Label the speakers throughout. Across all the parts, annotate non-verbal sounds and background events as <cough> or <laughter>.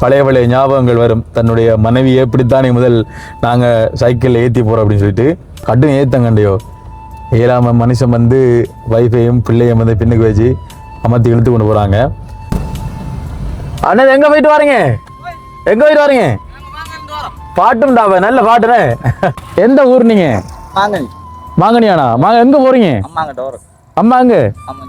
Speaker 1: பழைய பழைய ஞாபகங்கள் வரும். தன்னுடைய மனைவி எப்படித்தானே முதல் நாங்கள் சைக்கிளில் ஏற்றி போகிறோம் அப்படின்னு சொல்லிட்டு கடும் ஏத்தம் கண்டையோ ஏழாம மனுஷன் வந்து வைஃபையும் பிள்ளையும் வந்து பின்னுக்கு வச்சு அமர்த்தி இழுத்து கொண்டு போகிறாங்க அண்ணன் எங்கே போயிட்டு வரீங்க? எங்கே போயிட்டு வரீங்க? பாட்டும் டாபா நல்ல பாட்டுனே எந்த ஊர் நீங்கள்
Speaker 2: மாங்கனி.
Speaker 1: மாங்கனியானா? மாங்க எங்கே போகிறீங்க அம்மா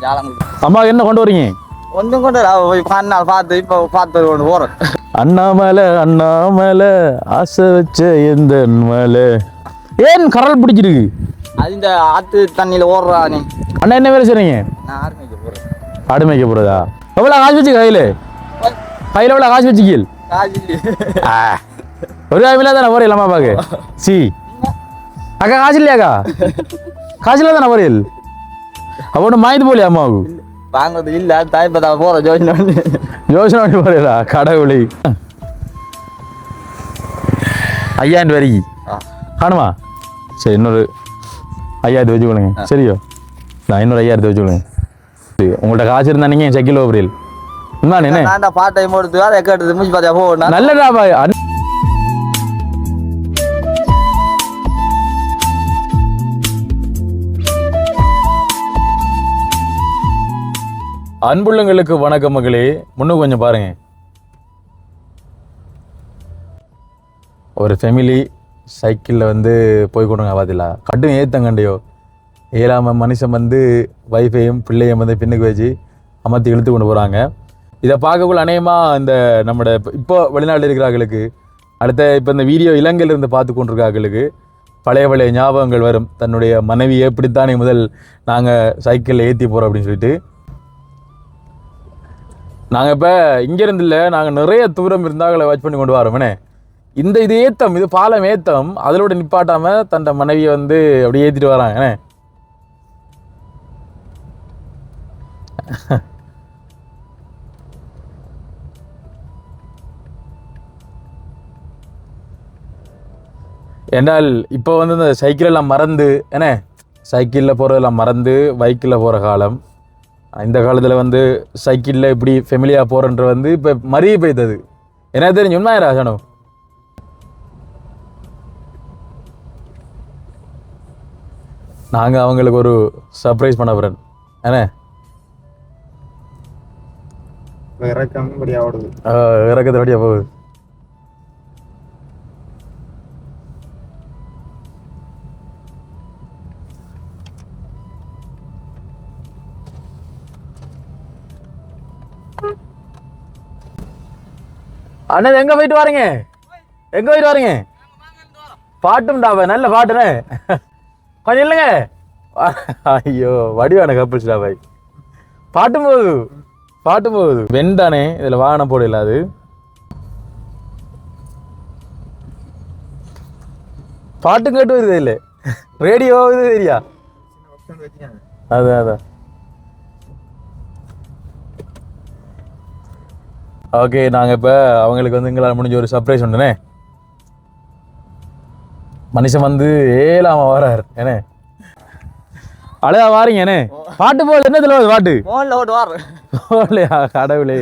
Speaker 2: ஜாலங்களுக்கு
Speaker 1: அம்மா என்ன கொண்டு வரீங்க?
Speaker 2: ஒன்றும் அவ போய் நாள் பார்த்து இப்போ பார்த்து கொண்டு போகிறேன்
Speaker 1: அண்ணாமலை அண்ணாமலை ஆசை வச்ச எந்த மலை ஏன் கரல் பிடிச்சிருக்கு
Speaker 2: அது இந்த ஆற்று தண்ணியில் ஓடுறா நீ
Speaker 1: அண்ணா என்ன வேலை செய்றீங்க
Speaker 2: நான் ஆரம்பிக்க போகிறேன்
Speaker 1: ஆடு மேய்க்க போகிறதா எவ்வளோ காசு வச்சு கையில் கையில் எவ்வளோ காசு வச்சுக்கீல்
Speaker 2: காஜி
Speaker 1: ஒரு ஆயிரம் தானே போறீங்க அம்மா பாக்கு சி அக்கா காசு இல்லையாக்கா காசு இல்லை தானே போறீங்க அவனு மாய்த்து போலியா அம்மாவுக்கு
Speaker 2: வாங்குறது இல்லை தாய் பார்த்தா போகிறேன் ஜோதின
Speaker 1: யோசனை பண்ணி போறீங்களா கடவுளை. ஐயாயிரம் வரைக்கும் காணுமா? சரி இன்னொரு ஐயாயிரத்து வச்சுக்கொள்ளுங்க சரியோ? நான் இன்னொரு ஐயாயிரத்து வச்சுக்கொள்ளுங்க சரி உங்கள்கிட்ட காசு இருந்தா நீங்கள் செக்கில் உண்மை என்ன?
Speaker 2: டைம் எடுத்து வேலை கேட்டது முடிச்சு பார்த்தியா போகணும்
Speaker 1: நல்லடா அன்புள்ளங்களுக்கு வணக்கம் மகளே. முன்னும் கொஞ்சம் பாருங்க. ஒரு ஃபேமிலி சைக்கிளில் வந்து போய் கொடுங்க பார்த்தீங்களா கட்டும் ஏத்தங்கண்டையோ கண்டையோ. மனுஷன் வந்து வைஃபையும் பிள்ளையும் வந்து பின்னுக்கு வச்சு அமர்த்தி இழுத்து கொண்டு போகிறாங்க இதை பார்க்கக்குள்ள அநேகமாக இந்த நம்மளோட இப்போ வெளிநாட்டில் இருக்கிறார்களுக்கு அடுத்த இப்போ இந்த வீடியோ இலங்கையிலிருந்து பார்த்து கொண்டிருக்கார்களுக்கு பழைய பழைய ஞாபகங்கள் வரும். தன்னுடைய மனைவியை எப்படித்தானே முதல் நாங்கள் சைக்கிளில் ஏற்றி போகிறோம் அப்படின்னு சொல்லிட்டு நாங்கள் இப்போ இங்கேருந்து இல்லை நாங்கள் நிறைய தூரம் இருந்தாங்களை வாட்ச் பண்ணி கொண்டு வரோம்னே இந்த இது ஏத்தம் இது பாலம் ஏத்தம் அதோட நிப்பாட்டாமல் தன் மனைவியை வந்து அப்படியே ஏற்றிட்டு வராங்கண்ணே என்றால் இப்போ வந்து இந்த சைக்கிள் எல்லாம் மறந்து என்ன? சைக்கிளில் போகிறதெல்லாம் மறந்து பைக்கில் போகிற காலம். இந்த காலத்தில் வந்து சைக்கிளில் இப்படி ஃபெமிலியாக போகிறன்ற வந்து இப்போ மறிய போய்த்தது. எனக்கு தெரிஞ்சு உண்மையா சனு? நாங்கள் அவங்களுக்கு ஒரு சர்ப்ரைஸ் பண்ண போகிறேன் என்ன?
Speaker 2: இறக்கம் இப்படியா ஓடுது.
Speaker 1: இறக்கத்தை வழியாக போகுது. அண்ணன் எங்க போயிட்டு வரீங்க? எங்க போயிட்டு வரீங்க? பாட்டும் டாபா நல்ல பாட்டுனே கொஞ்சம் இல்லைங்க ஐயோ வடிவான கப்பிள்ஸ் டாபாய் பாட்டும் போகுது. பாட்டும் போகுது. வெண்டானே இதுல வாகனம் போடல அது. பாட்டும் கேட்டு வருது இல்லை ரேடியோ இது தெரியா? அதான் அதான். ஓகே நாங்கள் இப்போ அவங்களுக்கு வந்து எங்களால் முடிஞ்ச ஒரு சர்ப்ரைஸ் உண்டுனே. மனுஷன் வந்து ஏழாம வரார் என்ன அழகா வாரீங்க என்ன பாட்டு போகுது என்ன தெரியாது பாட்டு? போகலையா கடவுளே.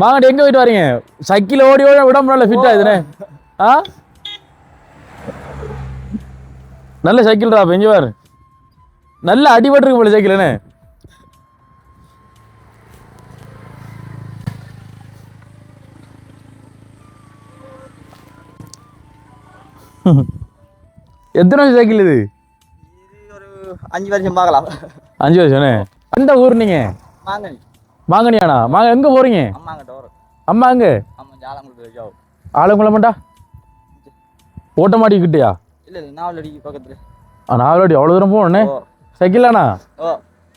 Speaker 1: மாங்கடி எங்க போயிட்டு வரீங்க? சைக்கிள் ஓடி ஓடி உடம்பு நல்ல ஃபிட் ஆகுதுண்ணே ஆ? நல்ல சைக்கிள் ரா பெஞ்சு பாரு? நல்ல அடிபட்டிருக்கு போல சைக்கிள் <laughs> எத்தனை வருஷம் சைக்கிள் இது?
Speaker 2: ஒரு அஞ்சு வருஷம் பார்க்கலாம்.
Speaker 1: அஞ்சு வருஷம்ண்ணே எந்த ஊர் நீங்க?
Speaker 2: மாங்கனி.
Speaker 1: மாங்கனியானா? மாங்க எங்க போறீங்க? அம்மா எங்க?
Speaker 2: ஜாவும்
Speaker 1: ஆலங்குளமாண்டா ஓட்டமாட்டிக்கிட்டியா?
Speaker 2: இல்லை இல்லை நாவலடி பக்கத்தில்.
Speaker 1: நான் ஆல்ரெடி அவ்வளோ தூரம் போகணே
Speaker 2: ஓ.
Speaker 1: சைக்கிளாண்ணா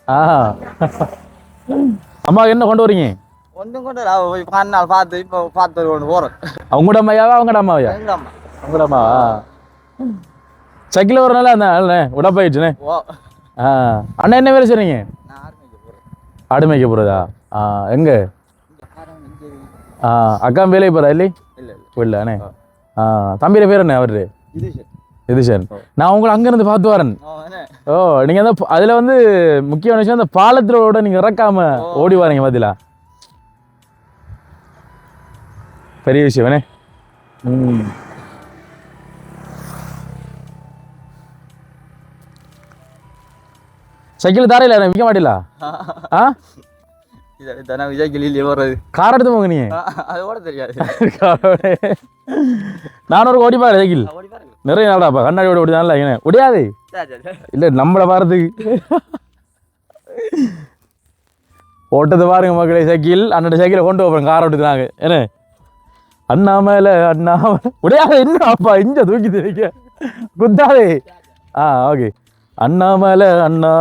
Speaker 1: ஆ. அம்மா என்ன கொண்டு வரீங்க?
Speaker 2: ஒன்றும் கொண்டு போய் நாள் பார்த்து இப்போ பார்த்து கொண்டு போகிறேன்
Speaker 1: அவங்களோட அம்மாயாவா அவங்கட அம்மாவையா?
Speaker 2: எங்க அம்மா?
Speaker 1: அவங்களோட அம்மாவா சைக்கிள் வரனால அந்த அண்ணே உடப்பாயிடுச்சுண்ணே ஆ. அண்ணா என்ன வேலை செய்றீங்க? ஆடு மேய்க்க போகிறதா ஆ எங்க? ஆ அக்கா வேலைக்கு போகிறா இல்லை
Speaker 2: இல்லை.
Speaker 1: அண்ணே ஆ. தம்பியோட பேர் என்ன அவரு?
Speaker 2: சார்
Speaker 1: நான் உங்களை அங்கேருந்து பார்த்து வரேன்.
Speaker 2: ஓ
Speaker 1: நீங்கள் அந்த அதில் வந்து முக்கியமான விஷயம் அந்த பாலத்திலோட நீங்கள் இறக்காம ஓடி வரீங்க பார்த்தீங்களா பெரிய விஷயம் என்ன? ம். சைக்கிள் தாரையில் விற்க மாட்டிலா? <laughs> ஆ?
Speaker 2: இதை தானே விஜய் கிளியிலே வர்றது
Speaker 1: கார் எடுத்து போங்க நீ.
Speaker 2: அது கூட தெரியாது. <laughs>
Speaker 1: நானூறு ஓடி பாரு சைக்கிள்.
Speaker 2: ஓடி
Speaker 1: நிறைய நாளாப்பா கண்ணாடி ஓடி முடியாது
Speaker 2: சரி சரி
Speaker 1: இல்லை நம்மளை பாரதுக்கு ஓட்டது பாருங்க மக்களே சைக்கிள். அண்ணன் சைக்கிளை கொண்டு போகிறோம் கார் ஓட்டுறாங்க என்ன? அண்ணா மேல அண்ணா மேல முடியாது என்ன அப்பா இங்க தூக்கி தெரிக்க குத்தாதே. ஆ ஓகே. அண்ணா அண்ணாமலை அண்ணா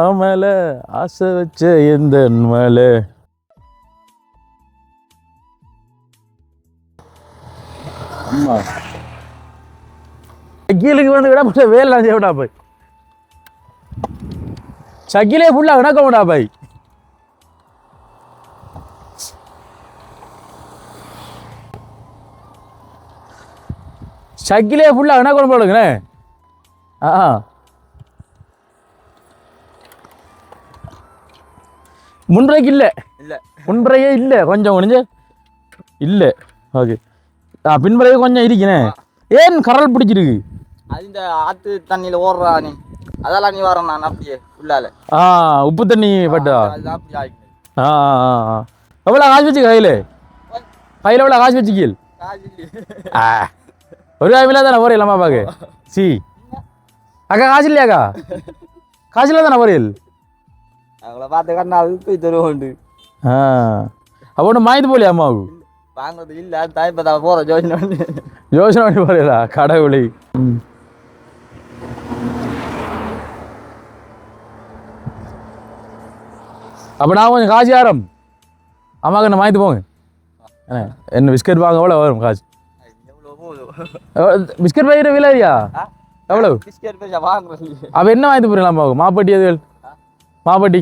Speaker 1: ஆசை வச்ச எந்த மலை அம்மா. சைக்கிளுக்கு வந்து விடப்பட்ட வேலை செய்ய விடா போய். சக்கிலே ஃபுல்லாக விடக்க விடா பாய். சக்கிலே ஃபுல்லாக வினா குழம்பு போடுங்கண்ணே ஆ. முன்றைக்கு இல்லை.
Speaker 2: இல்லை.
Speaker 1: முன்பறையே இல்லை. கொஞ்சம் கொஞ்சம். இல்லை. ஓகே. பின்பறையே கொஞ்சம் இருக்குண்ணே ஏன் கரல் பிடிச்சிருக்கு?
Speaker 2: அது இந்த ஆத்து தண்ணியில் ஓடுறா நீ. அதெல்லாம் நீ வரேன் நான் அப்படியே உள்ளால.
Speaker 1: ஆ உப்பு தண்ணி பட்டா? ஆ ஆ ஆ எவ்வளோ காசு வச்சு கையில்? கையில் எவ்வளோ காசு வச்சுக்கீல். ஆ. ஒரு காய்மில்லா தானே அம்மா பாக்கு சி. அக்கா காசு இல்லையாக்கா? காசு இல்லை தானே
Speaker 2: அவங்கள பார்த்து கண்ணா போய் தருவோண்டு
Speaker 1: ஆ அப்போ ஒன்று மாய்த்து போலியா அம்மாவுக்கு
Speaker 2: வாங்குறது இல்லை இப்போ தான் போகிறோம் ஜோதின
Speaker 1: யோசனை பண்ணி போறியலா கடவுளை அப்போ நான் கொஞ்சம் காசு யாரம் அம்மாவுக்கு என்ன மாய்த்து போங்க என்ன பிஸ்கட் வாங்க எவ்வளோ வரும் காசு பிஸ்கட் விலையா
Speaker 2: ஆ?
Speaker 1: எவ்வளவு
Speaker 2: பிஸ்கட்.
Speaker 1: அவ என்ன வாங்கிட்டு போறீங்களா அம்மாவுக்கு மாப்பட்டி அது மாப்பட்டி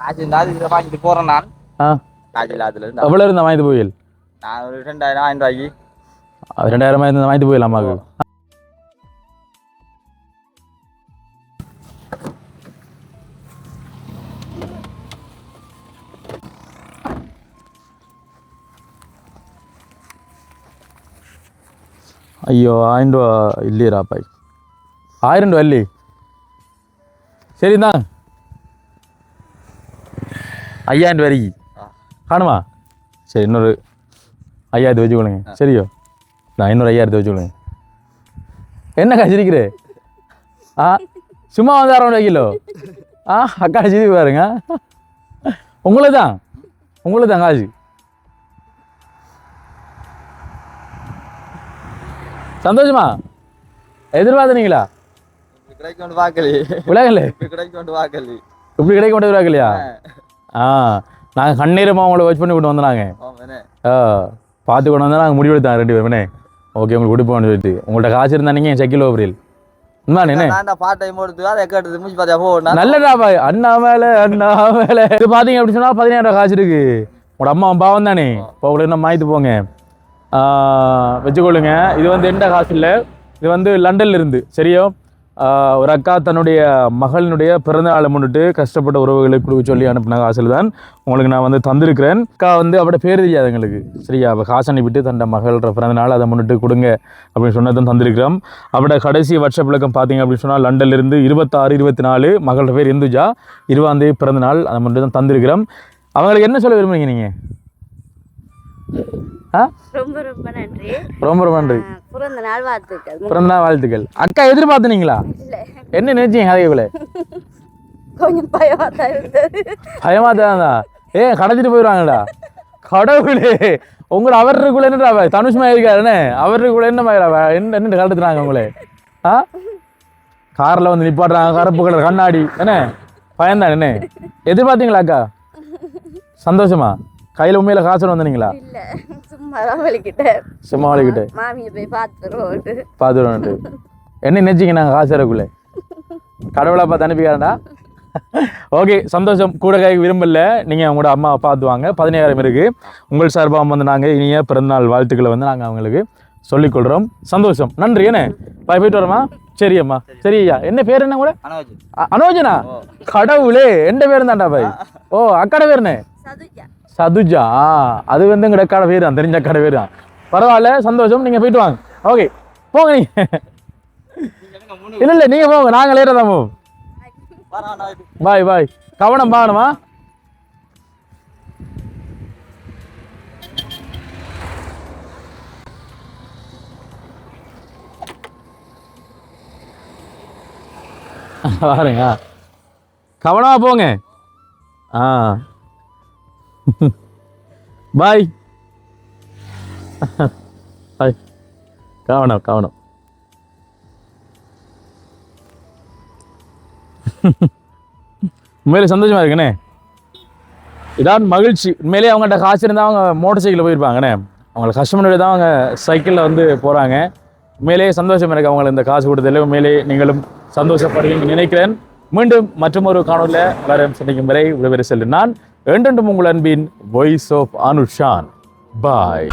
Speaker 2: காசு இருந்தால் அதுக்கு வாங்கிட்டு போகிறேன் நான்.
Speaker 1: ஆ.
Speaker 2: காசு இல்லாதுல இருந்தா.
Speaker 1: எவ்வளோ இருந்தா வாங்கிட்டு போயில்
Speaker 2: நான் ஒரு ரெண்டாயிரம் ஆயிரம் ரூபாய்க்கு.
Speaker 1: ரெண்டாயிரமா இருந்தா வாங்கிட்டு போயிடலாம் அம்மாவுக்கு? ஐயோ ஆயிரம் ரூபா இல்லையரா பாய். ஆயிரம் ரூபா இல்லையே? சரிதான். ஐயாயிரம் வரைக்கும். காணுமா? சரி இன்னொரு ஐயாயிரத்து வச்சுக்கொள்ளுங்க சரியோ? நான் இன்னொரு ஐயாயிரத்து வச்சுக்கொள்ளுங்க என்ன கசிரிக்கிறே ஆ சும்மா வந்து அரை கிலோ ஆ அக்கா சிரிப்பு பாருங்க. உங்களுக்கு தான். உங்களுக்கு தான் காசு. சந்தோஷமா? எதிர்பார்த்தனீங்களா
Speaker 2: இப்படி கிடைக்கும் பார்க்கலையே.
Speaker 1: விலகல
Speaker 2: இப்படி கிடைக்கும் பார்க்கலையே.
Speaker 1: இப்படி கிடைக்க இல்லையா ஆ நாங்கள் கண்ணீரமாக உங்களை வாட்ச் பண்ணி கொண்டு
Speaker 2: ஆமாண்ணே.
Speaker 1: ஆ பார்த்து கொண்டு வந்தால் நாங்கள் முடிவெடுத்தோம் ரெண்டு பேருமே. ஓகே உங்களுக்கு கொடுப்போம்னு சொல்லிட்டு. உங்கள்கிட்ட காசு இருந்தா நீங்கள் சைக்கிள் ஓவரில். நல்லடா பாய். அண்ணா மேல அண்ணா மேல. இது பாத்தீங்க அப்படி சொன்னா பதினாயிரம் காசு இருக்கு. உங்களோட அம்மா பாவம் தானே? இப்போ உங்களுக்கு என்ன மாய்த்து போங்க. வச்சுக்கொள்ளுங்க. இது வந்து எந்த காசு இல்லை. இது வந்து லண்டன்ல இருந்து. சரியோ? ஒரு அக்கா தன்னுடைய மகளினுடைய பிறந்த நாளை முன்னிட்டு கஷ்டப்பட்ட உறவுகளுக்கு கொடுக்க சொல்லி அனுப்பின காசில் தான் உங்களுக்கு நான் வந்து தந்திருக்கிறேன். அக்கா வந்து அவட பேர் தெரியாது எங்களுக்கு. சரியா? அவள் காசு அனுப்பிட்டு தன்னோட மகளோட பிறந்த நாள் அதை முன்னிட்டு கொடுங்க அப்படின்னு சொன்னதும் தந்திருக்கிறோம். அவட கடைசி வருஷ விளக்கம் பார்த்தீங்க அப்படின்னு சொன்னால் லண்டன்ல இருந்து இருபத்தாறு இருபத்தி நாலு மகளோட பேர் இந்துஜா. இருபதாந்தேதி பிறந்த நாள் அதை மட்டும் தான் தந்திருக்கிறோம். அவங்களுக்கு என்ன சொல்ல விரும்புறீங்க நீங்கள்
Speaker 3: ரொம்ப ரொம்ப நன்றி.
Speaker 1: ரொம்ப ரொம்ப நன்றி.
Speaker 3: பிறந்த நாள் வாழ்த்துக்கள்.
Speaker 1: பிறந்த நாள் வாழ்த்துக்கள். அக்கா எதிர்பார்த்துனீங்களா? என்ன நினைச்சீங்க கதைக்குள்ள
Speaker 3: கொஞ்சம் பயமா தான் இருந்தது.
Speaker 1: பயமா தான் ஏ கடத்திட்டு போயிடுவாங்கடா. கடவுளே உங்களை அவருக்குள்ள என்னடா அவ? தனுஷ்மா இருக்காருன்னு அவருக்குள்ள என்ன? என்ன என்ன கடத்துறாங்க உங்களே? ஆ? கார்ல வந்து நிப்பாட்டுறாங்க கருப்பு கலர் கண்ணாடி. என்ன? பயந்தான் என்ன? எதிர்பார்த்தீங்களா அக்கா? சந்தோஷமா? கையில உண்மையில காசு வந்தீங்களா
Speaker 3: இல்லை சும்மா தான் வலிக்கிட்டேன்
Speaker 1: சும்மா வலிக்கிட்டு
Speaker 3: மாமியை போய்
Speaker 1: என்ன நினைச்சிங்க நாங்கள் காசு இறக்குள்ள கடவுளா பார்த்து அனுப்பிக்காரண்டா ஓகே சந்தோஷம். கூட கை விரும்பல. நீங்கள் உங்களோட அம்மா பார்த்து வாங்க. பதினேழாயிரம் இருக்கு. உங்கள் சார்பாக வந்து நாங்கள் இனிய பிறந்தநாள் வாழ்த்துக்களை வந்து நாங்கள் அவங்களுக்கு சொல்லிக்கொள்கிறோம் சந்தோஷம். நன்றி என்ன? பாய் போயிட்டு வரோமா சரி அம்மா. சரி ஐயா. என்ன பேர் என்ன கூட அனோஜனா? கடவுளே எந்த பேர் தான்டா பாய்? ஓ அக்காட பேர் என்ன?
Speaker 3: சதுஜா
Speaker 1: அது வந்து எங்கள் கடை பேர் தான் தெரிஞ்ச கடை பேர் தான். பரவாயில்ல சந்தோஷம் நீங்கள் போயிட்டு வாங்க. ஓகே போங்க நீங்கள் இல்லை இல்லை நீங்கள் போங்க நாங்கள் லேட்டாக தான் போவோம். பாய் பாய் கவனம் பாகணுமா? பாருங்க. கவனமா போங்க. ஆ. பாய் பாய் கவனம் கவனம் உண்மையிலே சந்தோஷமா இருக்குண்ணே. இதான் மகிழ்ச்சி. உண்மையிலேயே அவங்கள்ட்ட காசு இருந்தால் அவங்க மோட்டர் சைக்கிளில் போயிருப்பாங்கண்ணே. அவங்களுக்கு கஷ்டப்பட்டு தான் அவங்க சைக்கிளில் வந்து போகிறாங்க உண்மையிலேயே சந்தோஷம் எனக்கு அவங்களை இந்த காசு கொடுத்ததில். உண்மையிலேயே நீங்களும் சந்தோஷப்படுவீங்க நினைக்கிறேன். மீண்டும் மற்றொரு காணொலியில் எல்லாரும் சந்திக்கும் வரை விடைபெற செல்லும் நான் என்றென்றும் உங்கள் அன்பின் வாய்ஸ் ஆஃப் அனுஷான் பாய்